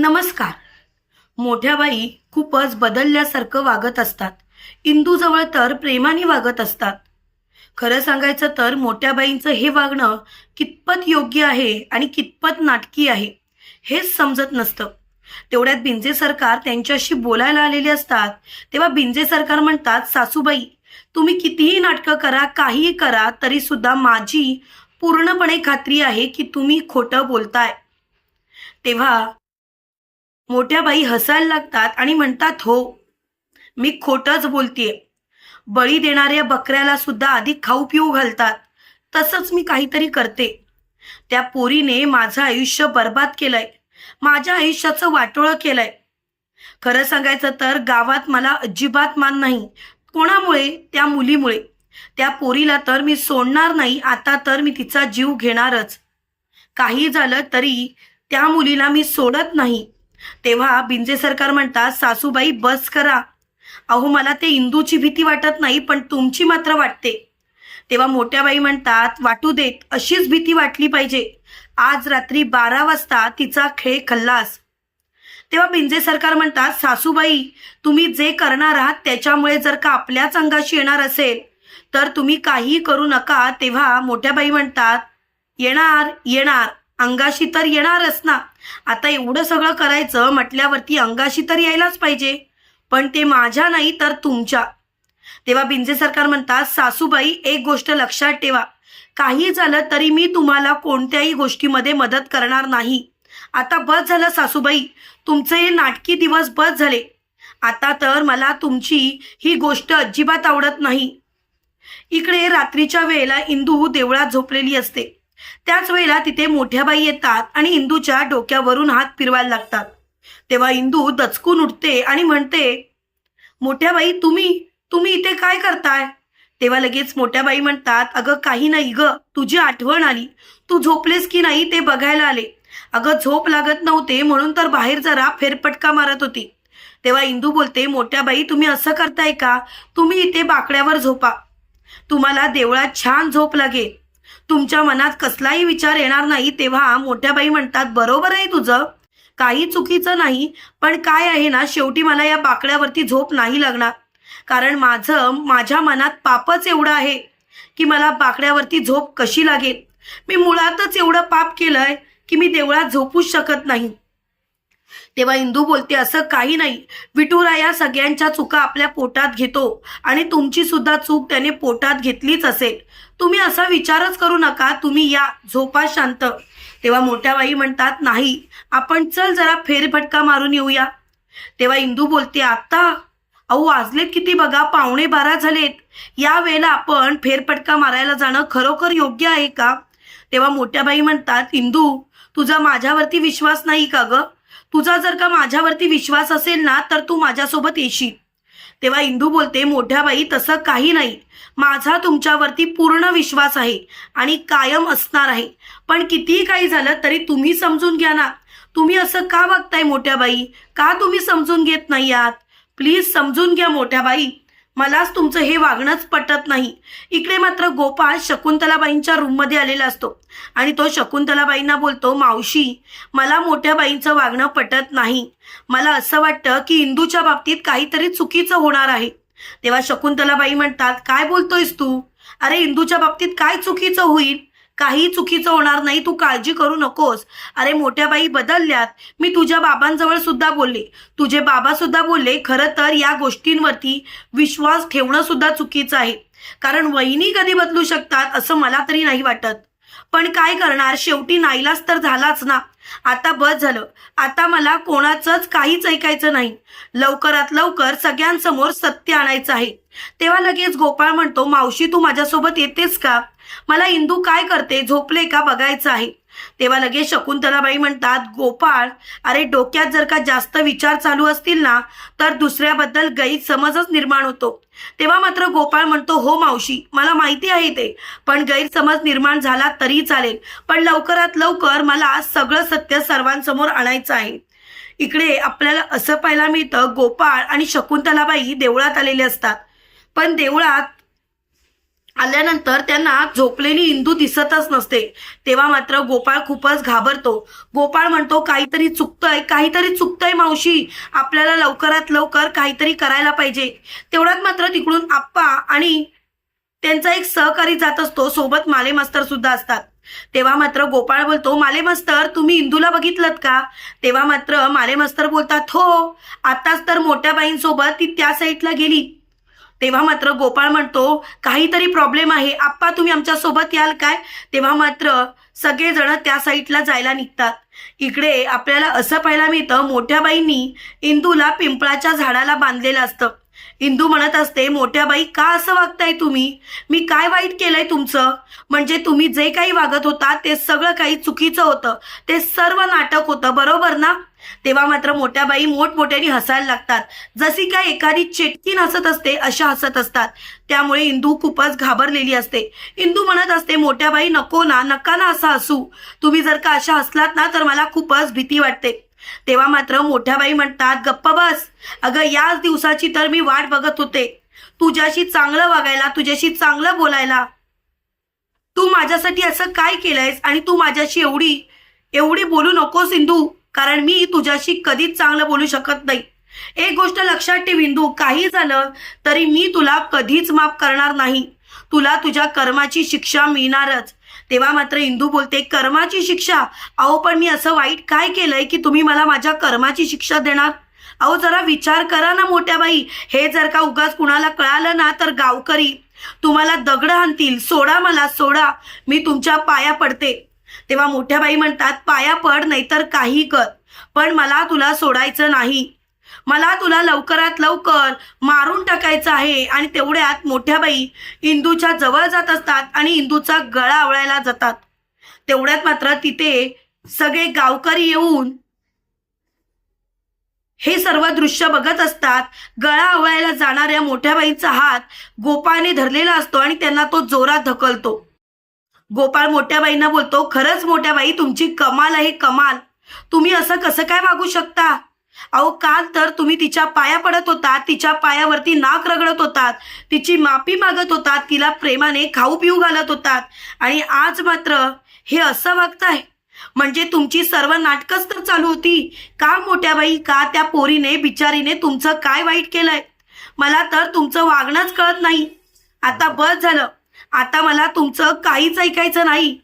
नमस्कार. मोठ्या बाई खूपच बदलल्यासारखं वागत असतात. इंदूजवळ तर प्रेमाने वागत असतात. खरं सांगायचं तर मोठ्या बाईंचं हे वागणं कितपत योग्य आहे आणि कितपत नाटकी आहे हेच समजत नसतं. तेवढ्यात बिंजे सरकार त्यांच्याशी बोलायला आलेले असतात तेव्हा बिंजे सरकार म्हणतात सासूबाई तुम्ही कितीही नाटकं करा काहीही करा तरी सुद्धा माझी पूर्णपणे खात्री आहे की तुम्ही खोटं बोलताय. तेव्हा मोठ्या बाई हसायला लागतात आणि म्हणतात हो मी खोटंच बोलतेय. बळी देणाऱ्या बकऱ्याला सुद्धा आधी खाऊ पिऊ घालतात. तसंच मी काहीतरी करते. त्या पोरीने माझं आयुष्य बर्बाद केलंय. माझ्या आयुष्याचं वाटोळं केलंय. खरं सांगायचं तर गावात मला अजिबात मान नाही. कोणामुळे? त्या मुलीमुळे. त्या पोरीला तर मी सोडणार नाही. आता तर मी तिचा जीव घेणारच. काही झालं तरी त्या मुलीला मी सोडत नाही. तेव्हा बिंजे सरकार म्हणतात सासूबाई बस करा. अहो मला ते इंदूची भीती वाटत नाही पण तुमची मात्र वाटते. तेव्हा मोठ्या बाई म्हणतात वाटू देत अशीच भीती वाटली पाहिजे. आज रात्री बारा वाजता तिचा खेळ खल्लास. तेव्हा बिंजे सरकार म्हणतात सासूबाई तुम्ही जे करणार आहात त्याच्यामुळे जर का आपल्याच अंगाशी येणार असेल तर तुम्ही काही करू नका. तेव्हा मोठ्या बाई म्हणतात येणार येणार. अंगाशी तर येणारच ना. आता एवढं सगळं करायचं म्हटल्यावरती अंगाशी तर यायलाच पाहिजे. पण ते माझ्या नाही तर तुमच्या. तेव्हा बिंजे सरकार म्हणतात सासूबाई एक गोष्ट लक्षात ठेवा. काही झालं तरी मी तुम्हाला कोणत्याही गोष्टीमध्ये मदत करणार नाही. आता बस झालं सासूबाई. तुमचे हे नाटकी दिवस बस झाले. आता तर मला तुमची ही गोष्ट अजिबात आवडत नाही. इकडे रात्रीच्या वेळेला इंदू देवळात झोपलेली असते. त्याच वेळेला तिथे मोठ्या बाई येतात आणि इंदूच्या डोक्यावरून हात फिरवायला लागतात. तेव्हा इंदू दचकून उठते आणि म्हणते मोठ्या बाई तुम्ही तुम्ही इथे काय करताय? तेव्हा लगेच मोठ्या बाई म्हणतात अगं काही नाही ग तुझी आठवण आली. तू झोपलेस की नाही ते बघायला आले. अगं झोप लागत नव्हते म्हणून तर बाहेर जरा फेरपटका मारत होती. तेव्हा इंदू बोलते मोठ्या बाई तुम्ही असं करताय का? तुम्ही इथे बाकड्यावर झोपा. तुम्हाला देवळात छान झोप लागेल. तुमच्या मनात कसलाही विचार येणार नाही तेव्हा मोठ्या बाई म्हणतात बरोबर आहे तुझं. काही चुकीचं नाही पण काय आहे ना शेवटी मला या बाकड्यावरती झोप नाही लागणार. कारण माझं माझ्या मनात पापच एवढं आहे की मला बाकड्यावरती झोप कशी लागेल? मी मुळातच एवढं पाप केलंय की मी देवळात झोपूच शकत नाही. तेव्हा इंदू बोलते असं काही नाही. विठुराया सगळ्यांच्या चुका आपल्या पोटात घेतो आणि तुमची सुद्धा चूक त्याने पोटात घेतलीच असेल. तुम्ही असा विचारच करू नका तुम्ही या. झोपा शांत. तेव्हा मोठ्या बाई म्हणतात नाही आपण चल जरा फेरफटका मारून येऊया. तेव्हा इंदू बोलते आता अहो वाजलेत किती बघा पावणे बारा झालेत. या वेळेला आपण फेरफटका मारायला जाणं खरोखर योग्य आहे का? तेव्हा मोठ्या बाई म्हणतात इंदू तुझा माझ्यावरती विश्वास नाही का ग? तुझा जर का माझ्यावरती विश्वास असेल ना तर तू माझ्यासोबत येशील तेव्हा इंदू बोलते मोठ्या बाई तसं काही नाही. माझा तुमच्यावरती पूर्ण विश्वास आहे आणि कायम असणार आहे. पण कितीही काही झालं तरी तुम्ही समजून घ्या ना. तुम्ही असं का वागताय मोठ्या बाई? का तुम्ही समजून घेत नाही आहात? प्लीज समजून घ्या मोठ्या बाई. मलाच तुमचं हे वागणंच पटत नाही. इकडे मात्र गोपाळ शकुंतलाबाईंच्या रूममध्ये आलेला असतो. आणि तो शकुंतलाबाईंना बोलतो मावशी मला मोठ्या बाईंचं वागणं पटत नाही. मला असं वाटतं की इंदूच्या बाबतीत काहीतरी चुकीचं होणार आहे. तेव्हा शकुंतलाबाई म्हणतात काय बोलतोयस तू? अरे इंदूच्या बाबतीत काय चुकीचं होईल? काही चुकीचं होणार नाही तू काळजी करू नकोस. अरे मोठ्या बाई बदलल्यात. मी तुझ्या बाबांजवळ सुद्धा बोलले. तुझे बाबा सुद्धा बोलले खरं तर या गोष्टींवरती विश्वास ठेवणं सुद्धा चुकीचं आहे. कारण वहिनी कधी बदलू शकतात असं मला तरी नाही वाटत. पण काय करणार? शेवटी नाईलाच तर झालाच ना. आता बस झालं. आता मला कोणाचंच काहीच ऐकायचं नाही. लवकरात लवकर सगळ्यांसमोर सत्य आणायचं आहे. तेव्हा लगेच गोपाळ म्हणतो मावशी तू माझ्यासोबत येतेस का? मला इंदू काय करते? झोपले का? बघायचं आहे. तेव्हा लगेच शकुंतलाबाई म्हणतात गोपाळ अरे डोक्यात जर का जास्त विचार चालू असतील ना तर दुसऱ्याबद्दल गैरसमजच निर्माण होतो. तेव्हा मात्र गोपाळ म्हणतो हो मावशी मला माहिती आहे ते पण गैरसमज निर्माण झाला तरी चालेल. पण लवकरात लवकर मला सगळं सत्य सर्वांसमोर आणायचं आहे. इकडे आपल्याला असं पाहायला मिळतं गोपाळ आणि शकुंतलाबाई देवळात आलेले असतात. पण देवळात आल्यानंतर त्यांना झोपलेली इंदू दिसतच नसते. तेव्हा मात्र गोपाळ खूपच घाबरतो. गोपाळ म्हणतो काहीतरी चुकतंय काहीतरी चुकतंय मावशी. आपल्याला लवकरात लवकर काहीतरी करायला पाहिजे. तेवढ्यात मात्र तिकडून आप्पा आणि त्यांचा एक सहकारी जात असतो. सोबत माले मास्तर सुद्धा असतात. तेव्हा मात्र गोपाळ बोलतो माले मास्तर तुम्ही इंदूला बघितलत का? तेव्हा मात्र माले मास्तर बोलतात हो. आताच तर मोठ्या बाईंसोबत ती त्या साईडला गेली. तेव्हा मात्र गोपाळ म्हणतो काहीतरी प्रॉब्लेम आहे. आप्पा तुम्ही आमच्यासोबत याल काय? तेव्हा मात्र सगळेजण त्या साईडला जायला निघतात. इकडे आपल्याला असं पाहायला मिळतं मोठ्या बाईंनी इंदूला पिंपळाच्या झाडाला बांधलेलं असतं. इंदू म्हणत असते मोठ्या बाई का असं वागताय तुम्ही? मी काय वाईट केलंय तुमचं? म्हणजे तुम्ही जे काही वागत होता ते सगळं काही चुकीचं होतं. ते सर्व नाटक होतं बरोबर ना? तेव्हा मात्र मोठ्या बाई मोठमोठ्याने हसायला लागतात. जशी काय एखादी चेटकीन हसत असते अशा हसत असतात. त्यामुळे इंदू खूपच घाबरलेली असते. इंदू म्हणत असते मोठ्या बाई नको ना नका ना असं हसू. तुम्ही जर का अशा हसलात ना तर मला खूपच भीती वाटते. तेव्हा मात्र मोठ्या बाई म्हणतात गप्प बस. अगं याच दिवसाची तर मी वाट बघत होते. तुझ्याशी चांगलं वागायला तुझ्याशी चांगलं बोलायला. तू माझ्यासाठी असं काय केलंयस आणि तू माझ्याशी एवढी एवढी बोलू नको सिंधू. कारण मी तुझ्याशी कधीच चांगलं बोलू शकत नाही. एक गोष्ट लक्षात ठेव इंदू. काही झालं तरी मी तुला कधीच माफ करणार नाही. तुला तुझ्या कर्माची शिक्षा मिळणारच. तेव्हा मात्र इंदू बोलते कर्माची शिक्षा. अहो पण मी असं वाईट काय केलंय की तुम्ही मला माझ्या कर्माची शिक्षा देणार? अहो जरा विचार करा ना मोठ्या बाई. हे जर का उगाच कुणाला कळालं ना तर गावकरी. तुम्हाला दगड आणतील. सोडा मला सोडा. मी तुमच्या पाया पडते. तेव्हा मोठ्या बाई म्हणतात पाया पड नाहीतर काही कर. पण मला तुला सोडायचं नाही. मला तुला लवकरात लवकर मारून टाकायचं आहे आणि तेवढ्यात मोठ्या बाई इंदूच्या जवळ जात असतात आणि इंदूचा गळा आवळायला जातात. तेवढ्यात मात्र तिथे सगळे गावकरी येऊन हे सर्व दृश्य बघत असतात. गळा आवळायला जाणाऱ्या मोठ्या बाईचा हात गोपाळने धरलेला असतो आणि त्यांना तो जोरात ढकलतो. गोपाळ मोठ्या बाईंना बोलतो खरंच मोठ्या बाई तुमची कमाल आहे कमाल. तुम्ही असं कसं काय वागू शकता? अहो काल तर तुम्ही तिच्या पाया पडत होतात तिच्या पायावरती नाक रगडत होतात तिची माफी मागत होतात तिला प्रेमाने खाऊ पिऊ घालत होतात. आणि आज मात्र हे असं वागताय म्हणजे तुमची सर्व नाटकच तर चालू होती. का मोठ्या बाई का त्या पोरीने बिचारीने तुमचं काय वाईट केलंय? मला तर तुमचं वागणंच कळत नाही. आता बस झालं. आता मला तुमचं काहीच ऐकायचं नाही.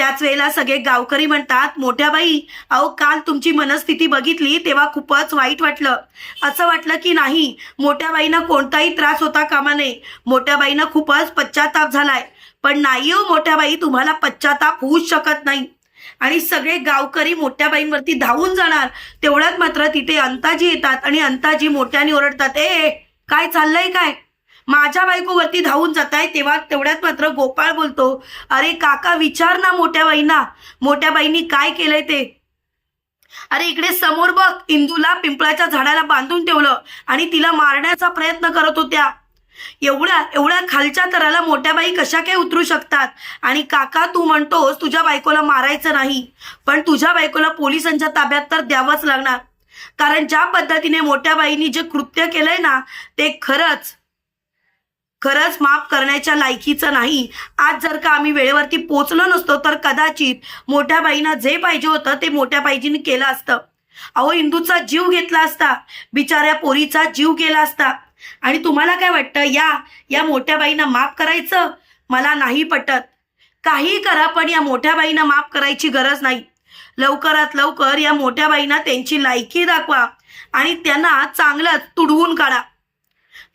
त्याच वेळेला सगळे गावकरी म्हणतात मोठ्या बाई अहो काल तुमची मनस्थिती बघितली तेव्हा खूपच वाईट वाटलं. असं वाटलं की नाही मोठ्या बाईनं कोणताही त्रास होता कामा नये. मोठ्या बाईनं खूपच पश्चाताप झालाय. पण नाही हो मोठ्या बाई तुम्हाला पश्चाताप होऊच शकत नाही. आणि सगळे गावकरी मोठ्या बाईंवरती धावून जाणार. तेवढ्यात मात्र तिथे अंताजी येतात आणि अंताजी मोठ्याने ओरडतात ए, काय चाललंय काय? माझ्या बायकोवरती धावून जात आहे तेव्हा तेवढ्यात मात्र गोपाळ बोलतो अरे काका विचार ना मोठ्या बाईंना. मोठ्या बाईंनी काय केलंय ते? अरे इकडे समोर बघ इंदूला पिंपळाच्या झाडाला बांधून ठेवलं आणि तिला मारण्याचा प्रयत्न करत होत्या. एवढ्या एवढ्या खालच्या तराला मोठ्या बाई कशा काय उतरू शकतात? आणि काका तू म्हणतोस तुझ्या बायकोला मारायचं नाही पण तुझ्या बायकोला पोलिसांच्या ताब्यात तर द्यावंच लागणार. कारण ज्या पद्धतीने मोठ्या बाईंनी जे कृत्य केलंय ना ते खरंच खरंच माफ करण्याच्या लायकीचं नाही. आज जर का आम्ही वेळेवरती पोचलो नसतो तर कदाचित मोठ्या बाईनं जे पाहिजे होतं ते मोठ्या बाईजीने केलं असतं. अहो इंदूचा जीव घेतला असता. बिचाऱ्या पोरीचा जीव गेला असता. आणि तुम्हाला काय वाटतं? या या मोठ्या बाईनं माफ करायचं? मला नाही पटत. काही करा पण या मोठ्या बाईनं माफ करायची गरज नाही. लवकरात लवकर या मोठ्या बाईंना त्यांची लायकी दाखवा आणि त्यांना चांगलंच तुडवून काढा.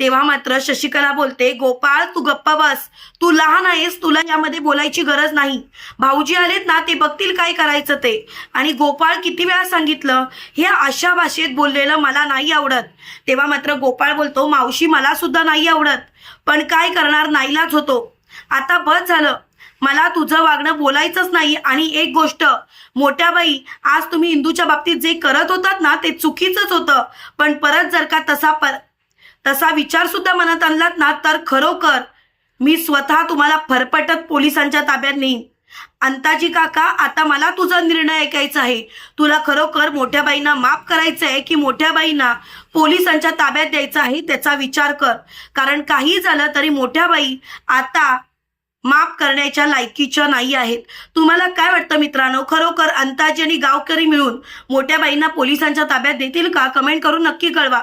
तेव्हा मात्र शशिकला बोलते गोपाळ तू गप्पा बस. तू लहान आहेस तुला यामध्ये बोलायची गरज नाही. भाऊजी आलेत ना ते बघतील काय करायचं ते. आणि गोपाळ किती वेळा सांगितलं हे अशा भाषेत बोललेलं मला नाही आवडत. तेव्हा मात्र गोपाळ बोलतो मावशी मला सुद्धा नाही आवडत. पण काय करणार? नाहीलाच होतो. आता बस झालं. मला तुझं वागणं बोलायचंच नाही. आणि एक गोष्ट मोठ्या बाई आज तुम्ही इंदूच्या बाबतीत जे करत होतात ना ते चुकीचंच होतं. पण परत जर का तसा पर तसा विचार सुद्धा मनात आणलात ना तर खरोखर मी स्वतः तुम्हाला फरफटत पोलिसांच्या ताब्यात नेईन. अंताजी काका आता मला तुझा निर्णय ऐकायचा आहे. तुला खरोखर मोठ्या बाईंना माफ करायचं आहे की मोठ्या बाईंना पोलिसांच्या ताब्यात द्यायचं आहे त्याचा विचार कर. कारण काही झालं तरी मोठ्या बाई आता माफ करण्याच्या लायकीच्या नाही आहेत. तुम्हाला काय वाटतं मित्रांनो? खरोखर अंताजी आणि गावकरी मिळून मोठ्या बाईंना पोलिसांच्या ताब्यात देतील का? कमेंट करून नक्की कळवा.